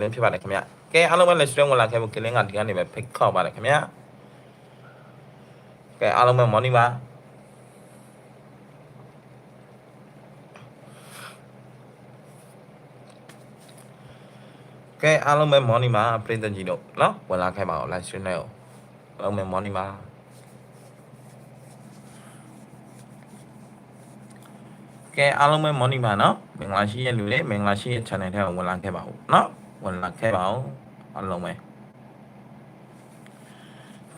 လင်းဖြစ်ပါတယ်ခင်ဗျကဲအားလုံးပဲလက်စတွဲဝင်လာခဲ့ဖို့ကလင်းကဒီကနေပဲဖိတ်ခေါ်ပါတယ်ခင်ဗျကဲအားလုံးပဲမော်နီပါကဲအားလုံးပဲမော်နီပါပြည်သက်ကြီးတို့နော်ဝင်လာခဲ့ပါအောင်လက်စတွဲနဲ့အားလုံးပဲမော်နီပါကဲအားလုံးပဲမော်နီပါနော်မင်္ဂလာရှိရဲ့လူတွေမင်္ဂလာရှိရဲ့ channel ထဲကိုဝင်လာခဲ့ပါဦးနော် ဝင်လာခဲ့ပါဦးအားလုံးပဲ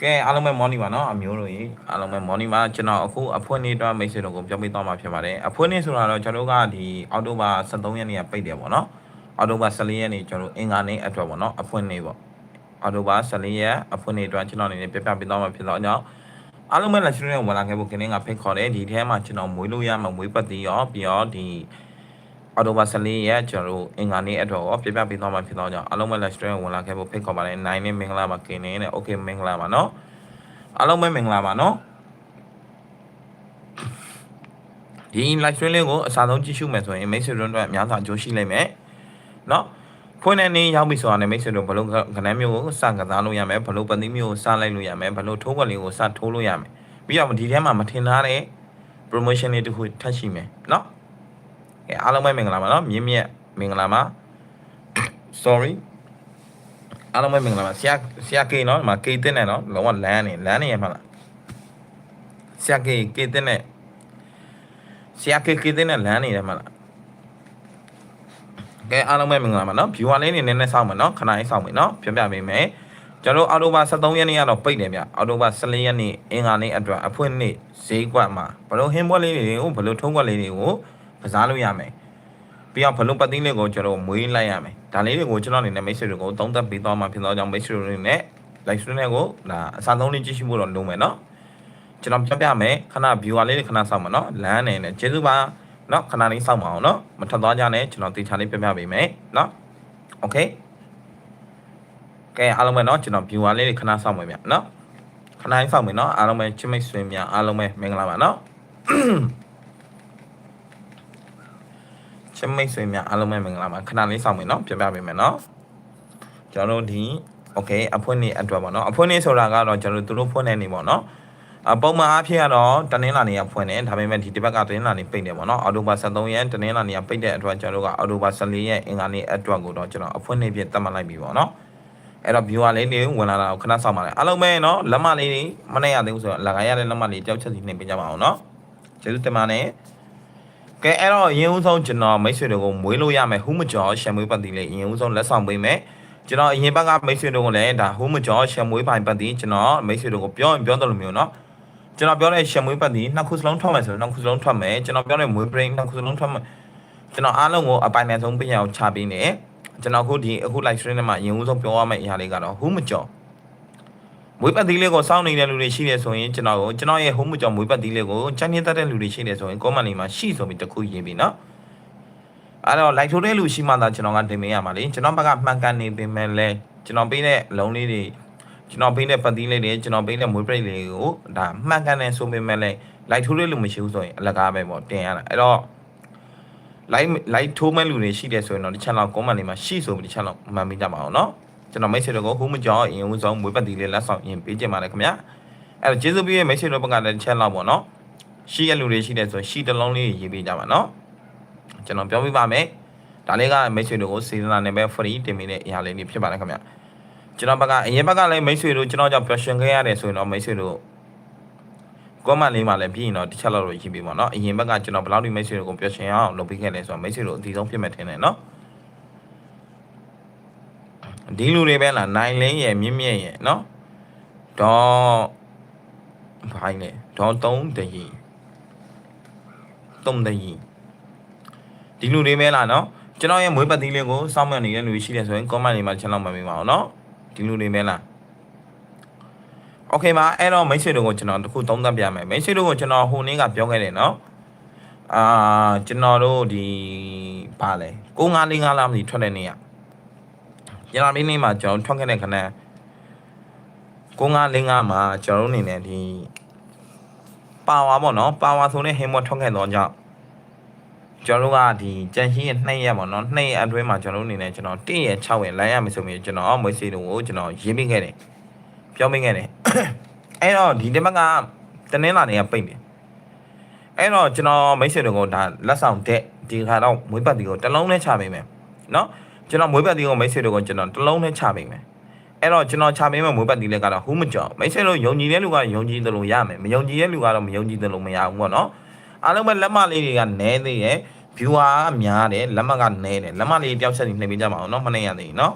ကဲအားလုံးပဲမော်နီပါနော်အမျိုးတို့ကြီးအားလုံးပဲမော်နီပါကျွန်တော်အခုအဖွင့်နေ့တော့မိတ်ဆွေတို့ကိုပြောပြသွားမှာဖြစ်ပါတယ်အဖွင့်နေ့ဆိုတာတော့ကျွန်တော်တို့ကဒီအောက်တိုဘာ23ရက်နေ့ကပိတ်တယ်ပေါ့နော်အောက်တိုဘာ14ရက်နေ့ကျွန်တော်တို့အင်္ဂါနေ့အတွက်ပေါ့နော်အဖွင့်နေ့ပေါ့အောက်တိုဘာ14ရက်အဖွင့်နေ့အတွက်ကျွန်တော်အနေနဲ့ပြပြပေးသွားမှာဖြစ်တော့အကြောင်းအားလုံးပဲလက်ရှိနဲ့ဝင်လာခဲ့ဖို့ကင်းကဖိတ်ခေါ်တယ်ဒီထဲမှာကျွန်တော်မွေးလို့ရမှာမွေးပတ်သေးရောပြီးတော့ဒီ အော်တိုဘာ14ရက်ကျွန်တော်တို့အင်္ဂါနေ့အတော့ပြပြပေးသွားမှာဖြစ်တော့ကြောင့်အားလုံးပဲ live stream ဝင်လာခဲ့ဖို့ဖိတ်ခေါ်ပါတယ်နိုင်နဲ့မင်္ဂလာပါကင်းနေနဲ့ okay မင်္ဂလာပါနော်အားလုံးပဲမင်္ဂလာပါနော်ဒီ live stream လေးကိုအစားဆုံးကြည့်ရှုမယ်ဆိုရင်မိတ်ဆွေတို့အတွက်အများစွာအကျိုးရှိလိမ့်မယ်နော်ဖွင့်တဲ့နေ့ရောက်ပြီဆိုတာနဲ့မိတ်ဆွေတို့ဘလို့ခဏမျိုးကိုစကစားလို့ရမယ်ဘလို့ပတိမျိုးကိုစလိုက်လို့ရမယ်ဘလို့ထိုးကွက်လေးကိုစထိုးလို့ရမယ်ပြီးတော့ဒီထဲမှာမထင်ထားတဲ့ promotion လေးတစ်ခုထပ်ရှိမယ်နော် ကဲအားလုံးပဲမင်္ဂလာပါနော်မြင့်မြတ်မင်္ဂလာပါ sorry အားလုံးပဲမင်္ဂလာပါဆရာဆရာကေနော်ဒီမှာကေတက်နေနော်လုံးဝလမ်းနေလမ်းနေရမှာလားဆရာကေကေတက်နေဆရာကေကေတက်နေလမ်းနေတယ်မှာလားကဲအားလုံးပဲမင်္ဂလာပါနော် viewer လေးနေနည်းနည်းစောင့်မယ်နော်ခဏလေးစောင့်မယ်နော်ပြပြပေးမယ်ကျွန်တော်အော်တိုဘာ23ရက်နေ့ကတော့ပိတ်တယ်ဗျအော်တိုဘာ14ရက်နေ့အင်္ဂါနေ့အတွက်အဖွင့်နေ့ဈေးကွက်မှာဘလို့ဟင်းပွဲလေးတွေကိုဘလို့ထုံးကွက်လေးတွေကို ကစားလို့ရမယ်ပြီးတော့ဘလုံးပတ်သိန်းလေးကိုကျွန်တော်မွေးလိုက်ရမယ်ဒါလေးတွေကိုကျွန်တော်အနေနဲ့မိတ်ဆွေတွေကိုသုံးသပ်ပေးသွားမှာဖြစ်တော့ကြောင့်မိတ်ဆွေတွေနဲ့ live stream တွေကိုဒါအစားဆုံးလေးကြည့်ရှုဖို့တော့လုပ်မယ်နော်ကျွန်တော်ပြပြမယ်ခဏ viewer လေးတွေခဏစောင့်ပါနော်လမ်းနေနဲ့ကျေးဇူးပါနော်ခဏလေးစောင့်ပါအောင်နော်မထပ်သွားကြနဲ့ကျွန်တော်တေချာလေးပြပြပေးမယ်နော် okay ကဲအားလုံးပဲနော်ကျွန်တော် viewer လေးတွေခဏစောင့်မယ်ဗျနော်ခဏလေးစောင့်မယ်နော်အားလုံးပဲချစ်မိတ်ဆွေများအားလုံးပဲမင်္ဂလာပါနော်ချ င်းမိတ်ဆွေများအားလုံးပဲမင်္ဂလာပါခဏလေးစောင့်မယ်နော်ပြပြပေးမယ်နော်ကျွန်တော်တို့ဒီ okay အဖွင့်နေ့အတွက်ပေါ့နော်အဖွင့်နေ့ဆိုတာကတော့ကျွန်တော်တို့သူတို့ဖွင့်နေနေပေါ့နော်အပုံမှန်အားဖြင့်ကတော့တနင်္လာနေ့ကဖွင့်တယ်ဒါပေမဲ့ဒီတစ်ပတ်ကတနင်္လာနေ့ပိတ်တယ်ပေါ့နော်အော်တိုဘာ23ရက်တနင်္လာနေ့ကပိတ်တဲ့အတွက်ကျွန်တော်တို့ကအော်တိုဘာ14ရက်အင်္ဂါနေ့အတွက်ကိုတော့ကျွန်တော်အဖွင့်နေ့ဖြစ်သတ်မှတ်လိုက်ပြီပေါ့နော်အဲ့တော့ viewer လေးတွေဝင်လာတာကိုခဏစောင့်ပါလေအားလုံးပဲနော်လက်မလေးတွေမနဲ့ရသေးဘူးဆိုတော့လကာရတဲ့လက်မလေးကြောက်ချက်စီနှိပ်ပေးကြပါအောင်နော်ကျေးဇူးတင်ပါတယ် ကဲအဲ့တော့အရင်ဦးဆုံးကျွန်တော်မိတ်ဆွေတွေကိုမွေးလို့ရမယ်ဟူးမကျော်ရှမ်မွေးပတ်တီလေးအရင်ဦးဆုံးလက်ဆောင်ပေးမယ်ကျွန်တော်အရင်ဘက်ကမိတ်ဆွေတွေကိုလည်းဒါဟူးမကျော်ရှမ်မွေးပိုင်ပတ်တီကျွန်တော်မိတ်ဆွေတွေကိုပြောရင်ပြောတယ်လို့မျိုးနော်ကျွန်တော်ပြောတဲ့ရှမ်မွေးပတ်တီနှစ်ခုစလုံးထွက်မယ်ဆိုတော့နှစ်ခုစလုံးထွက်မယ်ကျွန်တော်ပြောတဲ့မွေးပရိနှစ်ခုစလုံးထွက်မယ်ကျွန်တော်အားလုံးကိုအပိုင်နဲ့ဆုံးပြင်အောင်ချပေးနေကျွန်တော်ခုဒီအခု live stream ထဲမှာအရင်ဦးဆုံးပြောရမယ့်အရာလေးကတော့ဟူးမကျော် မွေးပတ်တီလေးကိုစောင့်နေတဲ့လူတွေရှိတယ်ဆိုရင်ကျွန်တော်ကိုကျွန်တော်ရဲ့ဟိုးမကြောင်မွေးပတ်တီလေးကိုချမ်းမြေတတ်တဲ့လူတွေရှိတယ်ဆိုရင် comment လေးမှာရှိဆိုပြီးတစ်ခုရေးပြီးနော်အဲ့တော့ like ထိုးတဲ့လူရှိမှသာကျွန်တော်ကတင်ပေးရမှာလေကျွန်တော်ဘက်ကမှန်ကန်နေပေမဲ့လဲကျွန်တော်ပေးတဲ့လုံးလေးတွေကျွန်တော်ပေးတဲ့ပတ်တီလေးတွေကျွန်တော်ပေးတဲ့မွေးပိတ်လေးကိုဒါမှန်ကန်နေဆိုပေမဲ့လဲ like ထိုးတဲ့လူမရှိဘူးဆိုရင်အလကားပဲပေါ့တင်ရတာအဲ့တော့ like like ထိုးမဲ့လူတွေရှိတယ်ဆိုရင်တော့တစ်ချက်လောက် comment လေးမှာရှိဆိုပြီးတစ်ချက်လောက်မှန်မိကြပါအောင်နော် ကျွန်တော်မိတ်ဆွေတို့ကိုဟိုးမကြောင်အရင်ဦးဆုံးမွေးပတ်တီလေးလက်ဆောင်ရင်ပေးကြပါလေခင်ဗျာအဲ့တော့ကျေးဇူးပြုရဲ့မိတ်ဆွေတို့ဘက်ကလည်းတစ်ချက်လောက်ပေါ့နော်ရှိရလူတွေရှိတယ်ဆိုရင်ရှိတစ်လုံးလေးရေးပေးကြပါနော်ကျွန်တော်ပြောပြပါမယ်ဒါလေးကမိတ်ဆွေတို့ကိုစေတနာနဲ့ပဲ free တင်ပေးတဲ့အရာလေးတွေဖြစ်ပါလေခင်ဗျာကျွန်တော်ဘက်ကအရင်ဘက်ကလည်းမိတ်ဆွေတို့ကျွန်တော်ကြောင့်ပျော်ရွှင်ခဲ့ရတယ်ဆိုရင်တော့မိတ်ဆွေတို့ comment လေးမှာလည်းပြီးရင်တော့တစ်ချက်လောက်တော့ရေးပေးပါနော်အရင်ဘက်ကကျွန်တော်ဘယ်လောက်ဒီမိတ်ဆွေတို့ကိုပျော်ရွှင်အောင်လုပ်ပေးခဲ့လဲဆိုတော့မိတ်ဆွေတို့အဒီဆုံးဖြစ်မဲ့ထင်တယ်နော် ဒီလူတွေပဲလားနိုင်လင်းရယ်မြင့်မြင့်ရယ်နော်ဒေါ်ဘိုင်းလေဒေါ်သုံးတရီသုံးတရီဒီလူတွေပဲလားနော်ကျွန်တော်ရဲ့မွေးပတ်သီးလေးကိုစောင့်မှတ်နေတဲ့လူရှိတယ်ဆိုရင် comment လေးမှာချက်လောက်မှတ်ပေးပါအောင်နော်ဒီလူတွေပဲလား โอเคပါအဲ့တော့မိတ်ဆွေတို့ကိုကျွန်တော်တခုသုံးသပ်ပြမယ်မိတ်ဆွေတို့ကိုကျွန်တော်ဟိုနေ့ကပြောခဲ့တယ်နော်အာကျွန်တော်တို့ဒီဘာလဲ9545လားမသိထွက်တဲ့နေ့က ကျွန်တော်ဒီနေ့မှာကျွန်တော်ထွက်ခဲ့တဲ့ခဏ9545မှာကျွန်တော်တို့အနေနဲ့ဒီပါဝါပေါ့နော်ပါဝါဆိုတဲ့ဟင်းမထွက်ခဲ့တော့ကြောင့်ကျွန်တော်တို့ကဒီကြံရှိရဲ့2ရက်ပေါ့နော်2ရက်အတွင်းမှာကျွန်တော်တို့အနေနဲ့ကျွန်တော်1ရက်6ရက်လိုင်းရမယ်ဆိုပြီးကျွန်တော်မွေးစီတို့ကိုကျွန်တော်ရေးပေးခဲ့တယ်ပြောပေးခဲ့တယ်အဲ့တော့ဒီတစ်ပတ်ကတနင်္လာနေ့ကပိတ်တယ်အဲ့တော့ကျွန်တော်မိတ်ဆွေတို့ကဒါလက်ဆောင်တက်ဒီခါတော့မွေးပတ်တီကိုတစ်လုံးနဲ့ချပေးမယ်နော် ကျွန်တော်မွေးပတ်တီကိုမိတ်ဆွေတို့ကကျွန်တော်တစ်လုံးနဲ့ချပေးမယ်အဲ့တော့ကျွန်တော်ချပေးမယ်မွေးပတ်တီလည်းကတော့ဟူးမကြောက်မိတ်ဆွေတို့ယုံကြည်တဲ့လူကယုံကြည်တယ်လို့ရမယ်မယုံကြည်တဲ့လူကတော့မယုံကြည်တယ်လို့မရဘူးပေါ့နော်အားလုံးပဲလက်မလေးတွေကနဲသေးရဲ့ viewer ကများတယ်လက်မကနဲတယ်လက်မလေးတယောက်ဆက်နေနှိပ်ပေးကြပါအောင်နော်မနေရသေးဘူးနော်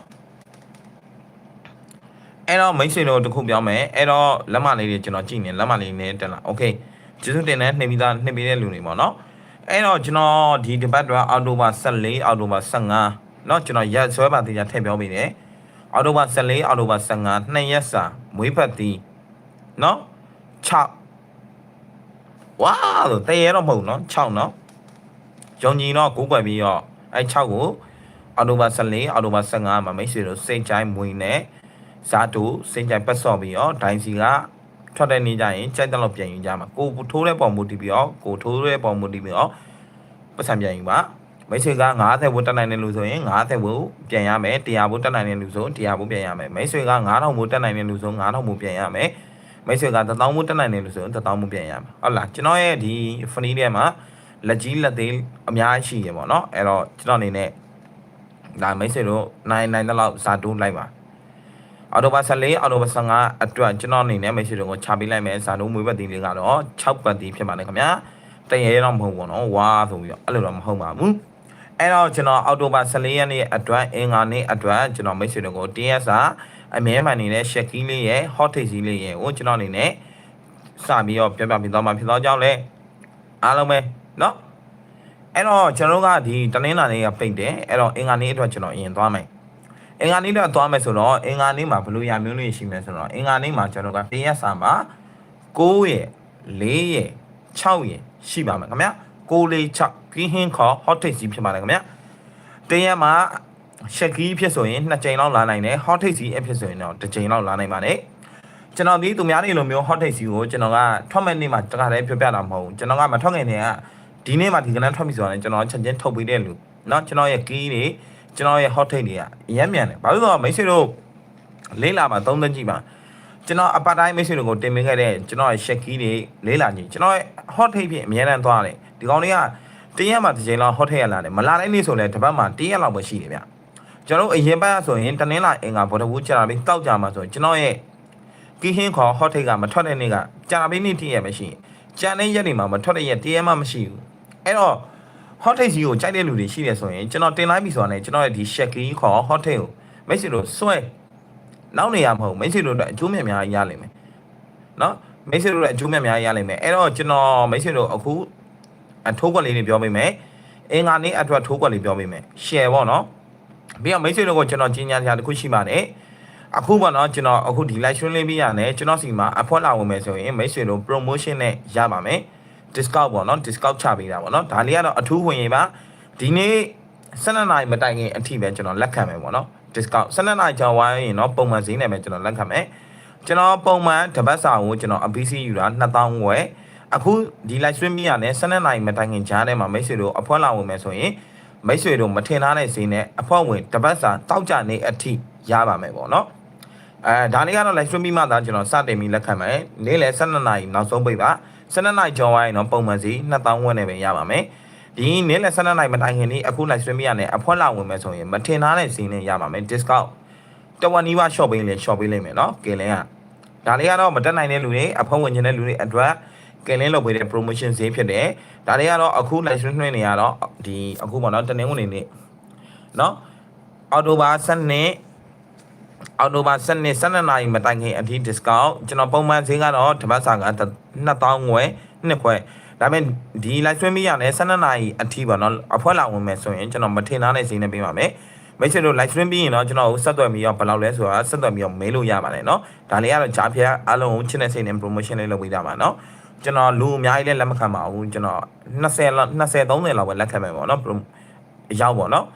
အဲ့တော့မိတ်ဆွေတို့တစ်ခုပြောမယ်အဲ့တော့လက်မလေးတွေကျွန်တော်ကြည့်နေလက်မလေးနဲ့တက်လာโอเคကျေးဇူးတင်တယ်နှိပ်ပြီးသားနှိပ်ပေးတဲ့လူတွေပေါ့နော်အဲ့တော့ကျွန်တော်ဒီဒီဘတ်တော့အော်တိုဘာ14အော်တိုဘာ15 เนาะကျွန်တော်ရက်ဆွဲပါသေးချာထည့်ပြောပေးတယ်အော်တိုဘာ14အော်တိုဘာ15နှစ်ရက်စာမွေးဖတ်သည်เนาะ6ဝါလို့တရေတော့မဟုတ်เนาะ6เนาะ ယုံကြည်တော့ကိုးကွယ်ပြီးတော့အဲ6ကိုအော်တိုဘာ14အော်တိုဘာ15မှာမိတ်ဆွေတို့စိတ်ချိုင်းမွေနဲ့ဇာတူစိတ်ချိုင်းပတ်စော့ပြီးတော့ဒိုင်စီကထွက်တဲ့နေ့ကျရင်ကြိုက်တဲ့လောက်ပြန်ယူကြမှာကိုထိုးတဲ့ပုံမူတည်ပြီးတော့ကိုထိုးတဲ့ပုံမူတည်ပြီးတော့ပတ်စံပြန်ယူပါ မိတ်ဆွေက90ဘို့တက်နိုင်တဲ့လူဆိုရင်90ဘို့ပြန်ရမယ်100ဘို့တက်နိုင်တဲ့လူဆို100ဘို့ပြန်ရမယ်မိတ်ဆွေက9000ဘို့တက်နိုင်တဲ့လူဆို9000ဘို့ပြန်ရမယ်မိတ်ဆွေက1000ဘို့တက်နိုင်တဲ့လူဆို1000ဘို့ပြန်ရမယ်ဟုတ်လားကျွန်တော်ရဲ့ဒီ funny ထဲမှာလက်ကြီးလက်သေးအများကြီးရှိရပေါ့နော်အဲ့တော့ကျွန်တော်အနေနဲ့ဒါမိတ်ဆွေတို့နိုင်နိုင်တဲ့လောက်ဇာတိုးလိုက်ပါအော်တိုဘာ14အော်တိုဘာ15အတွက်ကျွန်တော်အနေနဲ့မိတ်ဆွေတို့ကိုခြာပေးလိုက်မယ်ဇာတိုးမွေးပတ်တီလေးကတော့6ပတ်တီဖြစ်ပါတယ်ခင်ဗျာတရေတော့မဟုတ်ဘူးနော်ဝါဆိုပြီးတော့အဲ့လိုတော့မဟုတ်ပါဘူး အဲ့တော့ကျွန်တော်အော်တိုဘာ14ရက်နေ့အတွက်အင်္ဂါနေ့အတွက်ကျွန်တော်မိတ်ဆွေတို့ကို TS အမြဲမှန်နေတဲ့ shake လေးရဲ့ hot take ကြီးလေးရဲ့ကိုကျွန်တော်အနေနဲ့စပြီးတော့ပြပြပြတော့မှဖြစ်တော့ကြောင်းလဲအားလုံးပဲเนาะအဲ့တော့ကျွန်တော်တို့ကဒီတနင်္လာနေ့ကပိတ်တယ်အဲ့တော့အင်္ဂါနေ့အတွက်ကျွန်တော်အရင်သွားမယ်အင်္ဂါနေ့တော့သွားမယ်ဆိုတော့အင်္ဂါနေ့မှာဘယ်လိုရမျိုးလေးရှိမလဲဆိုတော့အင်္ဂါနေ့မှာကျွန်တော်ကတရက်စာမှာ9ရက်4ရက်6ရက်ရှိပါမယ်ခင်ဗျာ 6 4 6ကင်းဟင်းခေါ် hot take ကြီးဖြစ်ပါတယ်ခင်ဗျာတရက်မှာရှက်ကီးဖြစ်ဆိုရင်2ကြိမ်လောက်လာနိုင်တယ် hot take ကြီးအဖြစ်ဆိုရင်တော့တစ်ကြိမ်လောက်လာနိုင်ပါတယ်ကျွန်တော်ဒီသူများတွေလိုမျိုး hot take စီကိုကျွန်တော်ကထွက်မဲ့နေ့မှာတခါတည်းပြောပြတာမဟုတ်ဘူးကျွန်တော်ကမထွက်ခင်တည်းကဒီနေ့မှဒီကနန်းထွက်ပြီဆိုတော့ကျွန်တော်ချက်ချင်းထုတ်ပေးတဲ့လူเนาะကျွန်တော်ရဲ့ key တွေကျွန်တော်ရဲ့ hot take တွေကအရင်မြန်တယ်ဘာလို့လဲဆိုတော့မိတ်ဆွေတို့လေးလာမှာသုံးသန်းကြည့်ပါကျွန်တော်အပတ်တိုင်းမိတ်ဆွေတို့ကိုတင်ပေးခဲ့တဲ့ကျွန်တော်ရဲ့ check key တွေလေးလာကြည့်ကျွန်တော်ရဲ့ hot take ဖြစ်အများအားသွားတယ် ဒီကောင်တွေကတရက်မှတစ်ချိန်လောက် hot take ရလာတယ်မလာတဲ့နေ့ဆိုလဲတစ်ပတ်မှတရက်လောက်ပဲရှိတယ်ဗျကျွန်တော်အရင်ပတ်ဆိုရင်တနင်္လာအင်္ဂါဗော်ဒဘူးကြာပြီးတောက်ကြမှာဆိုရင်ကျွန်တော်ရဲ့ကီဟင်းခေါ် hot take ကမထွက်တဲ့နေ့ကကြာပြီးနေ့တည့်ရမရှိကြံတဲ့ရက်တွေမှာမထွက်တဲ့ရက်တရက်မှမရှိဘူးအဲ့တော့ hot take ကြီးကိုကြိုက်တဲ့လူတွေရှိတယ်ဆိုရင်ကျွန်တော်တင်လိုက်ပြီဆိုတာနဲ့ကျွန်တော်ရဲ့ဒီ check key ခေါ် hot take ကိုမိတ်ဆွေတို့စွဲနောက်နေရမဟုတ်မိတ်ဆွေတို့အတွက်အကျိုးမြတ်များရလိမ့်မယ်နော်မိတ်ဆွေတို့အတွက်အကျိုးမြတ်များရလိမ့်မယ်အဲ့တော့ကျွန်တော်မိတ်ဆွေတို့အခု အထိုးကွက်လေးတွေပြောပေးမယ်အင်္ဂါနေ့အတွက်ထိုးကွက်လေးပြောပေးမယ် share ပေါ့နော်ပြီးတော့မိတ်ဆွေတို့ကိုကျွန်တော်ကြီးညာစရာတစ်ခုရှိပါတယ်အခုပေါ့နော်ကျွန်တော်အခုဒီ live stream လေးပြီးရတယ်ကျွန်တော်စီမှာအဖွက်လာဝင်မယ်ဆိုရင်မိတ်ဆွေတို့ promotion နဲ့ရပါမယ် discount ပေါ့နော် discount ချပေးတာပေါ့နော်ဒါလေးကတော့အထူးဝင်ရင်ပါဒီနေ့12နာရီမတိုင်ခင်အထိပဲကျွန်တော်လက်ခံမယ်ပေါ့နော် discount 12နာရီကျော်ဝိုင်းရင်တော့ပုံမှန်ဈေးနဲ့ပဲကျွန်တော်လက်ခံမယ်ကျွန်တော်ပုံမှန်တပတ်စာကိုကျွန်တော်အ PC ယူတာ2000ဝယ် အခုဒီ live stream ကြီးရတယ်12နိုင်မတိုင်ခင်ကြားထဲမှာမိတ်ဆွေတို့အဖွဲ့လာဝင်မယ်ဆိုရင်မိတ်ဆွေတို့မထင်ထားတဲ့ဈေးနဲ့အဖွဲ့ဝင်တပတ်စာတောက်ကြနေအထိရပါမယ်ပေါ့နော်အဲဒါလေးကတော့ live stream ပြီးမှသာကျွန်တော်စတင်ပြီးလက်ခံမယ်နေ့လယ်12နိုင်နောက်ဆုံးပိတ်ပါ12နိုင်ကျော်ဝိုင်းတော့ပုံမှန်စီ2000ဝန်းနဲ့ပဲရပါမယ်ဒီနေ့လယ်12နိုင်မတိုင်ခင်ဒီအခု live stream ကြီးရတယ်အဖွဲ့လာဝင်မယ်ဆိုရင်မထင်ထားတဲ့ဈေးနဲ့ရပါမယ် discount တဝက်နီးပါး shop ပေးလေ shop ပေးလိမ့်မယ်နော်ကဲလဲကဒါလေးကတော့မတက်နိုင်တဲ့လူတွေအဖွဲ့ဝင်ခြင်းတဲ့လူတွေအတွက် ကဲလင်းလုပ်ပေးတဲ့ promotion ဈေးဖြစ်တယ်ဒါလေးကတော့အခု live stream နှွှင့်နေရတော့ဒီအခုပေါ့เนาะတနင်္ဂနွေနေ့เนาะအော်တိုဘာ7နှစ်အော်တိုဘာ7နှစ်12နာရီမတိုင်ခင်အထိ discount ကျွန်တော်ပုံမှန်ဈေးကတော့တပတ်စာက2000ငွေနှစ်ခွဲဒါပေမဲ့ဒီ live stream ရနေ12နာရီအထိပါเนาะအဖွဲလာဝင်မယ်ဆိုရင်ကျွန်တော်မထင်ထားတဲ့ဈေးနဲ့ပေးပါမယ်မိတ်ဆွေတို့ live stream ပြီးရင်တော့ကျွန်တော်ကိုဆက်သွယ်ပြီးတော့ဘယ်လောက်လဲဆိုတာဆက်သွယ်ပြီးတော့မေးလို့ရပါတယ်เนาะဒါလေးကတော့ဂျားဖျက်အားလုံးကိုချစ်တဲ့စိတ်နဲ့ promotion လေးလုပ်ပေးကြပါเนาะ ကျွန်တော်လူအများကြီးလည်းလက်မခံပါဘူးကျွန်တော်20 20 30လောက်ပဲလက်ခံမယ်ပေါ့နော်အရောက်ပေါ့နော်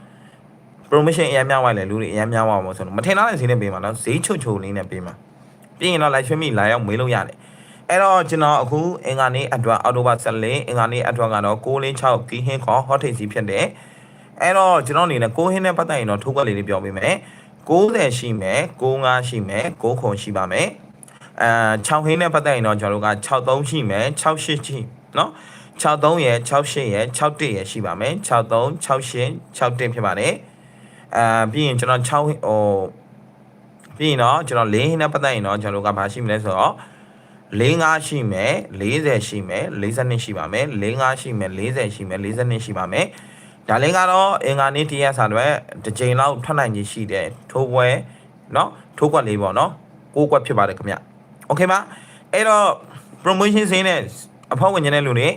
promotion အများများဝိုင်းလေလူတွေအများများဝါမှာဆိုတော့မထင်တော့တဲ့ဈေးနဲ့ပေးမှာနော်ဈေးချုံချုံလေးနဲ့ပေးမှာပြီးရင်တော့ live stream လာရောက်မေးလို့ရတယ်အဲ့တော့ကျွန်တော်အခုအင်္ဂါနေ့အတွက်အော်တိုဘာ14အင်္ဂါနေ့အတွက်ကတော့606ကီဟင်းခေါ် hot take စီဖြစ်တယ်အဲ့တော့ကျွန်တော်အနေနဲ့ကိုဟင်းနဲ့ပတ်သက်ရင်တော့ထိုးကလေးလေးပြောပေးမယ်60ရှိမယ်65ရှိမယ်9ခုရှိပါမယ် အဲ6ဟင်းနဲ့ပတ်သက်ရင်တော့ကျွန်တော်တို့က63ရှိမယ်68ရှိနော်63ရယ်68ရယ်61ရယ်ရှိပါမယ်63 68 61ဖြစ်ပါတယ်အာပြီးရင်ကျွန်တော်6ဟိုပြီးရင်တော့ကျွန်တော်၄ဟင်းနဲ့ပတ်သက်ရင်တော့ကျွန်တော်တို့ကဘာရှိမလဲဆိုတော့45ရှိမယ်40ရှိမယ်42ရှိပါမယ်45ရှိမယ်40ရှိမယ်42ရှိပါမယ်ဒါလေးကတော့အင်္ဂါနေ့တရက်စာတွေတစ်ချိန်လောက်ထွက်နိုင်ကြီးရှိတယ်ထိုးပွဲเนาะထိုးကွက်လေးပေါ့เนาะကိုးကွက်ဖြစ်ပါတယ်ခင်ဗျ โอเคပါအဲ့တော့ promotion စင်းနဲ့အဖောက်ဝင်နေတဲ့လူတွေ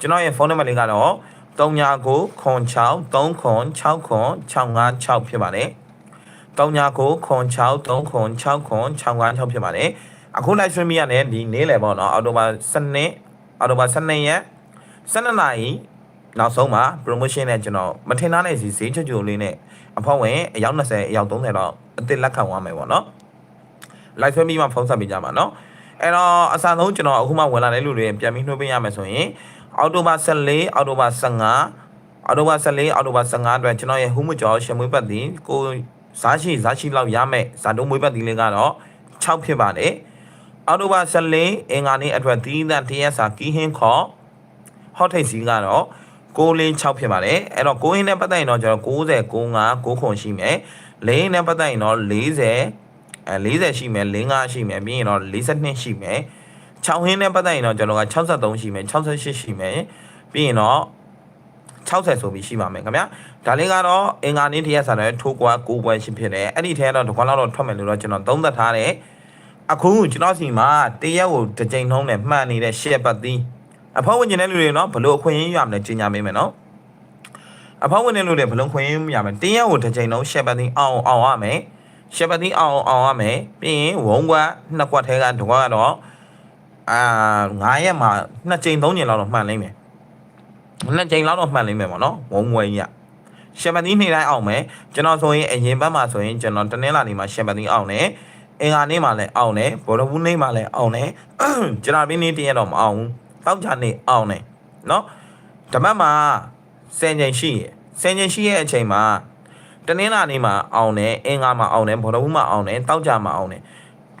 ကျွန်တော်ရဲ့ဖုန်းနံပါတ်လေးကတော့39ခွန်6 3ခွန်6ခွန်656ဖြစ်ပါတယ်39ခွန်6 3ခွန်6ခွန်656ဖြစ်ပါတယ်အခု live stream ရတဲ့ဒီနေ့လေပေါ့เนาะအော်တိုဘာ12အော်တိုဘာ12ရက်12နာရီနောက်ဆုံးမှာ promotion နဲ့ကျွန်တော်မထင်သားတဲ့စီဈေးချွတ်ချွတ်လေးနဲ့အဖောက်ဝင်အယောက်20အယောက်30တော့အစ်စ်လက်ခံသွားမယ်ပေါ့เ လိုက်ဆွဲပြီးမှဖုံးဆက်ပေးကြပါနော်အဲ့တော့အစဆုံးကျွန်တော်အခုမှဝင်လာတဲ့လူတွေပြန်ပြီးနှုတ်ပေးရမယ်ဆိုရင်အောက်တိုဘာ14အောက်တိုဘာ15အောက်တိုဘာ14အောက်တိုဘာ15အတွက်ကျွန်တော်ရဲ့ဟူးမကျော်ရှင်မွေးပတ်တင်ကိုဇာရှိဇာရှိလောက်ရမယ်ဇာတုံးမွေးပတ်တင်လေးကတော့6ဖြစ်ပါတယ်အောက်တိုဘာ14အင်္ဂါနေ့အတွက်သီးသန့်တရက်စာကီးဟင်းခေါ်ဟော့ထိတ်စီကတော့6လင်း6ဖြစ်ပါတယ်အဲ့တော့6ဟင်းနဲ့ပတ်သက်ရင်တော့ကျွန်တော်90 95 9ခုရှိမယ်လင်းနဲ့ပတ်သက်ရင်တော့40 အဲ40ရှိမယ်45ရှိမယ်ပြီးရင်တော့42ရှိမယ်6ဟင်းနဲ့ပတ်သက်ရင်တော့ကျွန်တော်က63ရှိမယ်68ရှိမယ်ပြီးရင်တော့60ဆိုပြီးရှိပါမယ်ခင်ဗျာဒါလေးကတော့အင်္ဂါနေ့တရက်စားတဲ့ထိုးကွာ9ပွဲရှိဖြစ်တယ်အဲ့ဒီထဲတော့ဒီကွာလောက်တော့ထွက်မယ်လို့တော့ကျွန်တော်သုံးသပ်ထားတယ်အခုကျွန်တော်စီမှာတရက်ကိုတစ်ကြိမ်နှုံးနဲ့မှန်နေတဲ့ရှက်ပတ်သီးအဖောက်ဝင်ကျင်တဲ့လူတွေနော်ဘလို့အခွင့်အရေးရမလဲကြီးညာမေးမယ်နော်အဖောက်ဝင်တဲ့လူတွေဘလို့ခွင့်ရရမလဲတရက်ကိုတစ်ကြိမ်နှုံးရှက်ပတ်သီးအောင်အောင်ရမယ် ရှက်ပတိအောင်အောင်ရမယ်ပြီးရင်ဝုံကွက်နှစ်ကွက်ထဲကတစ်ကွက်ကတော့အာ9ရက်မှာနှစ်ချိန်သုံးချိန်လောက်တော့မှန်လိမ့်မယ်နှစ်ချိန်လောက်တော့မှန်လိမ့်မယ်ပေါ့နော်ဝုံဝဲကြီးကရှက်ပတိနေ့တိုင်းအောင်မယ်ကျွန်တော်ဆိုရင်အရင်ဘက်မှာဆိုရင်ကျွန်တော်တနင်္လာနေ့မှာရှက်ပတိအောင်တယ်အင်္ဂါနေ့မှာလည်းအောင်တယ်ဗော်ဒဘူးနေ့မှာလည်းအောင်တယ်ကျွန်တော်ပြင်းနေ့တည့်ရတော့မအောင်ဘူးတောက်ချနေ့အောင်တယ်နော်ဓမ္မမှာ10ချိန်ရှိရယ်10ချိန်ရှိရဲ့အချိန်မှာ တနင်္လာနေ့မှာအောင်တယ်အင်္ဂါမှာအောင်တယ်ဘော်ဒဘူးမှာအောင်တယ်တောက်ကြမှာအောင်တယ်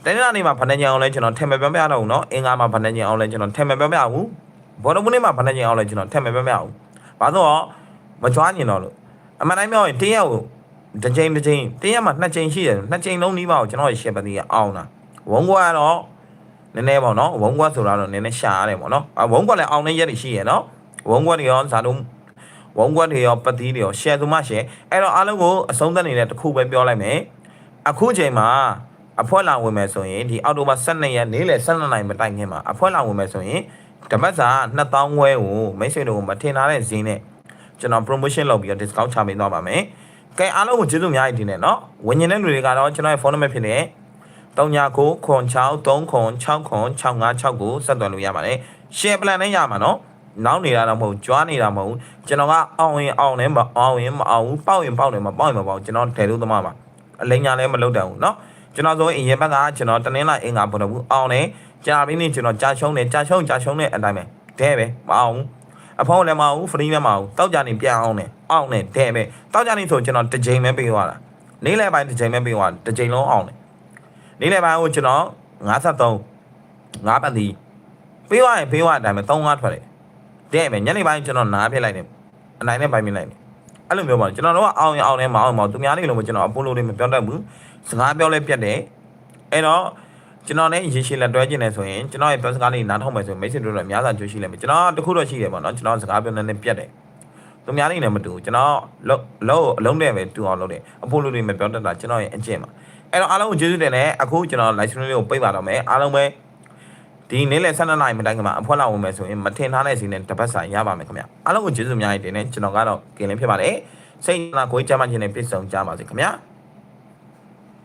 တနင်္လာနေ့မှာဗနကြံအောင်လဲကျွန်တော်ထင်မပြောပြတော့ဘူးเนาะအင်္ဂါမှာဗနကြံအောင်လဲကျွန်တော်ထင်မပြောပြဘူးဘော်ဒဘူးနေ့မှာဗနကြံအောင်လဲကျွန်တော်ထင်မပြောပြဘူးဘာလို့တော့မကြွားညင်တော့လို့ အမှန်တိုင်းပြောရင်တင်းရက်ကိုတစ်ချိန်တစ်ချိန်တင်းရက်မှာနှစ်ချိန်ရှိတယ်နှစ်ချိန်လုံးနီးပါကိုကျွန်တော်ရှယ်ပတိကအောင်းတာဝုံကွာကတော့နည်းနည်းပေါ့နော်ဝုံကွာဆိုတာတော့နည်းနည်းရှာရတယ်ပေါ့နော်အဝုံကွာလည်းအောင်းနေရက်တွေရှိရနော်ဝုံကွာတွေရောဇာတုံး ဝုံကွက်တွေရောပတိတွေရောရှယ်သူမှရှယ်အဲ့တော့အားလုံးကိုအဆုံးသတ်နေတဲ့တစ်ခုပဲပြောလိုက်မယ်အခုချိန်မှာအဖွဲလာဝင်မယ်ဆိုရင်ဒီအောက်တိုဘာ12ရက်နေ့လယ်12နာရီမတိုင်ခင်မှာအဖွဲလာဝင်မယ်ဆိုရင်ဓမ္မစာ2000ဝဲကိုမိတ်ဆွေတို့မထင်ထားတဲ့ဈေးနဲ့ကျွန်တော် promotion လုပ်ပြီးတော့ discount ချပေးသွားပါမယ်။ကဲအားလုံးကိုကျေးဇူးအများကြီးတင်တယ်နော်။ဝင်ញတဲ့လူတွေကတော့ကျွန်တော်ရဲ့ phone number ဖြစ်တဲ့39ခွန်6 3ခွန်6ခွန်656ကိုဆက်သွယ်လို့ရပါတယ်။ share plan နဲ့ရမှာနော်။ နောက်နေတာတော့မဟုတ်ကြွားနေတာမဟုတ်ကျွန်တော်ကအောင်ရင်အောင်တယ်မအောင်ရင်မအောင်ဘူးပေါက်ရင်ပေါက်တယ်မပေါက်ရင်မပေါက်ကျွန်တော်တယ်လို့သမားပါအလိညာလည်းမလုပ်တတ်ဘူးเนาะကျွန်တော်ဆိုရင်အရင်ဘက်ကကျွန်တော်တနင်္လာအင်္ဂါပေါ်တော့ဘူးအောင်တယ်ကြာပြီးနေကျွန်တော်ကြာရှုံးတယ်ကြာရှုံးကြာရှုံးတဲ့အတိုင်းပဲဒဲပဲမအောင်ဘူးအဖောင်းလည်းမအောင်ဘူးဖရီးလည်းမအောင်ဘူးတောက်ကြနေပြန်အောင်တယ်အောင်တယ်ဒဲပဲတောက်ကြနေဆိုကျွန်တော်တစ်ချိန်ပဲပေးသွားတာနေ့လယ်ပိုင်းတစ်ချိန်ပဲပေးသွားတစ်ချိန်လုံးအောင်တယ်နေ့လယ်ပိုင်းကိုကျွန်တော်53ငါးပတ်တီပေးသွားရင်ပေးသွားတဲ့အတိုင်းပဲ3ငါးထွက်တယ် တဲ့ပဲညနေပိုင်းကျွန်တော်နားပြစ်လိုက်တယ်အနိုင်နဲ့ပိုင်းပြစ်လိုက်တယ်အဲ့လိုမျိုးပါကျွန်တော်တို့ကအောင်ရင်အောင်တယ်မအောင်ရင်မအောင်သူများလေးလုံးမကျွန်တော်အပိုလိုလေးမပြောတတ်ဘူးစကားပြောလဲပြတ်တယ်အဲ့တော့ကျွန်တော်လည်းရေရှည်လက်တွဲကျင်နေဆိုရင်ကျွန်တော်ရဲ့ပြောစကားလေးနားထောင်မယ်ဆိုရင်မိတ်ဆွေတို့လည်းအများစားကြိုးရှိလိမ့်မယ်ကျွန်တော်တခုတော့ရှိတယ်ပေါ့နော်ကျွန်တော်စကားပြောနေနေပြတ်တယ်သူများလေးနဲ့မတူဘူးကျွန်တော်လုံးလုံးအလုံးနဲ့ပဲတူအောင်လုပ်တယ်အပိုလိုလေးမပြောတတ်တာကျွန်တော်ရဲ့အကျင့်ပါအဲ့တော့အားလုံးကိုကျေးဇူးတင်တယ်အခုကျွန်တော် live stream လေးကိုပိတ်ပါတော့မယ်အားလုံးပဲ ဒီနေ့လေ12နာရီမတိုင်ခင်မှာအဖွက်လာဝင်မယ်ဆိုရင်မထင်ထားတဲ့စီနဲ့တပတ်ဆိုင်ရပါမယ်ခင်ဗျအားလုံးကိုကျေးဇူးအများကြီးတင်တယ်ကျွန်တော်ကတော့ကင်လင်းဖြစ်ပါတယ်စိတ်နာကိုယ်ကြမ်းမှခြင်းနဲ့ပြည့်စုံကြပါစေခင်ဗျာ